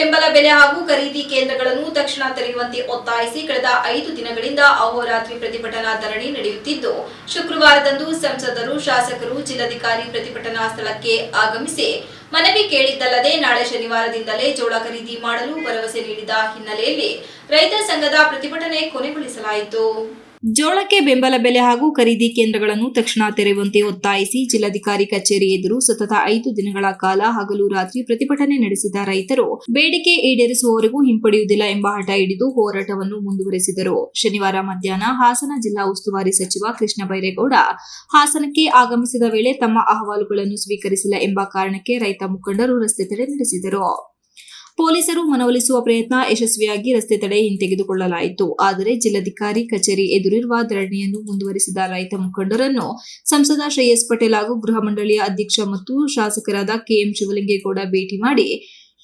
ಬೆಂಬಲ ಬೆಲೆ ಹಾಗೂ ಖರೀದಿ ಕೇಂದ್ರಗಳನ್ನು ತಕ್ಷಣ ತೆರೆಯುವಂತೆ ಒತ್ತಾಯಿಸಿ ಕಳೆದ ಐದು ದಿನಗಳಿಂದ ಅಹೋರಾತ್ರಿ ಪ್ರತಿಭಟನಾ ಧರಣಿ ನಡೆಯುತ್ತಿದ್ದು, ಶುಕ್ರವಾರದಂದು ಸಂಸದರು, ಶಾಸಕರು, ಜಿಲ್ಲಾಧಿಕಾರಿ ಪ್ರತಿಭಟನಾ ಸ್ಥಳಕ್ಕೆ ಆಗಮಿಸಿ ಮನವಿ ಕೇಳಿದ್ದಲ್ಲದೆ ನಾಳೆ ಶನಿವಾರದಿಂದಲೇ ಜೋಳ ಖರೀದಿ ಮಾಡಲು ಭರವಸೆ ನೀಡಿದ ಹಿನ್ನೆಲೆಯಲ್ಲಿ ರೈತ ಸಂಘದ ಪ್ರತಿಭಟನೆ ಕೊನೆಗೊಳಿಸಲಾಯಿತು. ಜೋಳಕ್ಕೆ ಬೆಂಬಲ ಬೆಲೆ ಹಾಗೂ ಖರೀದಿ ಕೇಂದ್ರಗಳನ್ನು ತಕ್ಷಣ ತೆರೆಯುವಂತೆ ಒತ್ತಾಯಿಸಿ ಜಿಲ್ಲಾಧಿಕಾರಿ ಕಚೇರಿ ಎದುರು ಸತತ ಐದು ದಿನಗಳ ಕಾಲ ಹಗಲು ರಾತ್ರಿ ಪ್ರತಿಭಟನೆ ನಡೆಸಿದ ರೈತರು. ಬೇಡಿಕೆ ಈಡೇರಿಸುವವರೆಗೂ ಹಿಂಪಡೆಯುವುದಿಲ್ಲ ಎಂಬ ಹಠ ಹಿಡಿದು ಹೋರಾಟವನ್ನು ಮುಂದುವರೆಸಿದರು. ಶನಿವಾರ ಮಧ್ಯಾಹ್ನ ಹಾಸನ ಜಿಲ್ಲಾ ಉಸ್ತುವಾರಿ ಸಚಿವ ಕೃಷ್ಣ ಬೈರೇಗೌಡ ಹಾಸನಕ್ಕೆ ಆಗಮಿಸಿದ ವೇಳೆ ತಮ್ಮ ಅಹವಾಲುಗಳನ್ನು ಸ್ವೀಕರಿಸಿಲ್ಲ ಎಂಬ ಕಾರಣಕ್ಕೆ ರೈತ ಮುಖಂಡರು ರಸ್ತೆ ತಡೆ ನಡೆಸಿದರು. ಪೊಲೀಸರು ಮನವೊಲಿಸುವ ಪ್ರಯತ್ನ ಯಶಸ್ವಿಯಾಗಿ ರಸ್ತೆ ತಡೆ ಹಿಂತೆಗೆದುಕೊಳ್ಳಲಾಯಿತು. ಆದರೆ ಜಿಲ್ಲಾಧಿಕಾರಿ ಕಚೇರಿ ಎದುರಿರುವ ಧರಣಿಯನ್ನು ಮುಂದುವರಿಸಿದ ರೈತ ಮುಖಂಡರನ್ನು ಸಂಸದ ಶ್ರೇಯಸ್ ಪಟೇಲ್ ಹಾಗೂ ಗೃಹ ಮಂಡಳಿಯ ಅಧ್ಯಕ್ಷ ಮತ್ತು ಶಾಸಕರಾದ ಕೆಎಂ ಶಿವಲಿಂಗೇಗೌಡ ಭೇಟಿ ಮಾಡಿ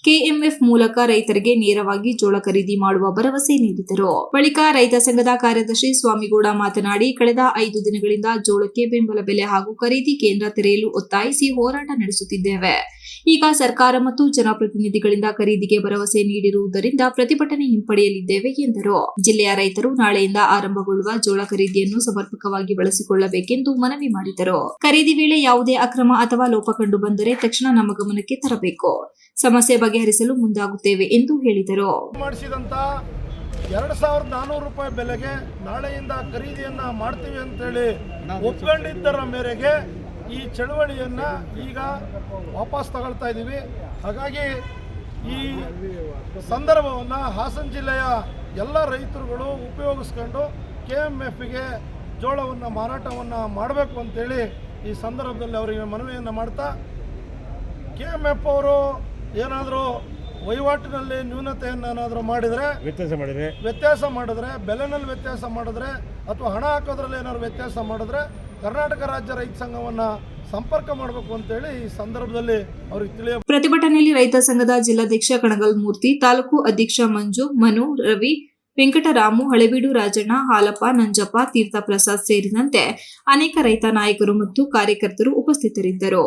ಕೆಎಂಎಫ್ ಮೂಲಕ ರೈತರಿಗೆ ನೇರವಾಗಿ ಜೋಳ ಖರೀದಿ ಮಾಡುವ ಭರವಸೆ ನೀಡಿದರು. ಬಳಿಕ ರೈತ ಸಂಘದ ಕಾರ್ಯದರ್ಶಿ ಸ್ವಾಮಿಗೌಡ ಮಾತನಾಡಿ, ಕಳೆದ ಐದು ದಿನಗಳಿಂದ ಜೋಳಕ್ಕೆ ಬೆಂಬಲ ಬೆಲೆ ಹಾಗೂ ಖರೀದಿ ಕೇಂದ್ರ ತೆರೆಯಲು ಒತ್ತಾಯಿಸಿ ಹೋರಾಟ ನಡೆಸುತ್ತಿದ್ದೇವೆ. ಈಗ ಸರ್ಕಾರ ಮತ್ತು ಜನಪ್ರತಿನಿಧಿಗಳಿಂದ ಖರೀದಿಗೆ ಭರವಸೆ ನೀಡಿರುವುದರಿಂದ ಪ್ರತಿಭಟನೆ ಹಿಂಪಡೆಯಲಿದ್ದೇವೆ ಎಂದರು. ಜಿಲ್ಲೆಯ ರೈತರು ನಾಳೆಯಿಂದ ಆರಂಭಗೊಳ್ಳುವ ಜೋಳ ಖರೀದಿಯನ್ನು ಸಮರ್ಪಕವಾಗಿ ಬಳಸಿಕೊಳ್ಳಬೇಕೆಂದು ಮನವಿ ಮಾಡಿದರು. ಖರೀದಿ ವೇಳೆ ಯಾವುದೇ ಅಕ್ರಮ ಅಥವಾ ಲೋಪ ಕಂಡು ಬಂದರೆ ತಕ್ಷಣ ನಮ್ಮ ಗಮನಕ್ಕೆ ತರಬೇಕು. ಸಮಸ್ಯೆ ಬಗೆಹರಿಸಲು ಮುಂದಾಗುತ್ತೇವೆ ಎಂದು ಹೇಳಿದರು. ಮಾಡಿಸಿದಂಥ ಎರಡು ಸಾವಿರದ ನಾನೂರು ರೂಪಾಯಿ ಬೆಲೆಗೆ ನಾಳೆಯಿಂದ ಖರೀದಿಯನ್ನ ಮಾಡ್ತೀವಿ ಅಂತೇಳಿ ಒಪ್ಕೊಂಡಿದ್ದರ ಮೇರೆಗೆ ಈ ಚಳುವಳಿಯನ್ನ ಈಗ ವಾಪಸ್ ತಗೊಳ್ತಾ ಇದ್ದೀವಿ. ಹಾಗಾಗಿ ಈ ಸಂದರ್ಭವನ್ನು ಹಾಸನ ಜಿಲ್ಲೆಯ ಎಲ್ಲ ರೈತರುಗಳು ಉಪಯೋಗಿಸ್ಕೊಂಡು ಕೆ ಎಂ ಎಫ್ಗೆ ಜೋಳವನ್ನು ಮಾರಾಟವನ್ನು ಮಾಡಬೇಕು ಅಂತೇಳಿ ಈ ಸಂದರ್ಭದಲ್ಲಿ ಅವರಿಗೆ ಮನವಿಯನ್ನು ಮಾಡ್ತಾ ಕೆ ಎಂ ಎಫ್ ಅವರು ಏನಾದರೂ ವಹಿವಾಟಿನಲ್ಲಿ ನ್ಯೂನತೆಯನ್ನು ಏನಾದರೂ ಮಾಡಿದರೆ ವ್ಯತ್ಯಾಸ ಮಾಡಿದರೆ? ವ್ಯತ್ಯಾಸ ಮಾಡಿದ್ರೆ ಬೆಲೆನಲ್ಲಿ ವ್ಯತ್ಯಾಸ ಮಾಡಿದ್ರೆ ಅಥವಾ ಹಣ ಹಾಕೋದ್ರಲ್ಲಿ ಏನಾದ್ರು ವ್ಯತ್ಯಾಸ ಮಾಡಿದ್ರೆ ಕರ್ನಾಟಕ ರಾಜ್ಯ ರೈತ ಸಂಘವನ್ನು ಸಂಪರ್ಕ ಮಾಡಬೇಕು ಅಂತೇಳಿ ಈ ಸಂದರ್ಭದಲ್ಲಿ ಅವ್ರಿಗೆ ತಿಳಿಯ ಪ್ರತಿಭಟನೆಯಲ್ಲಿ ರೈತ ಸಂಘದ ಜಿಲ್ಲಾಧ್ಯಕ್ಷ ಕಣಗಲ್ ಮೂರ್ತಿ ತಾಲೂಕು ಅಧ್ಯಕ್ಷ ಮಂಜು ಮನು ರವಿ ವೆಂಕಟರಾಮು ಹಳೆಬೀಡು ರಾಜಣ್ಣ ಹಾಲಪ್ಪ ನಂಜಪ್ಪ ತೀರ್ಥ ಪ್ರಸಾದ್ ಸೇರಿದಂತೆ ಅನೇಕ ರೈತ ನಾಯಕರು ಮತ್ತು ಕಾರ್ಯಕರ್ತರು ಉಪಸ್ಥಿತರಿದ್ದರು.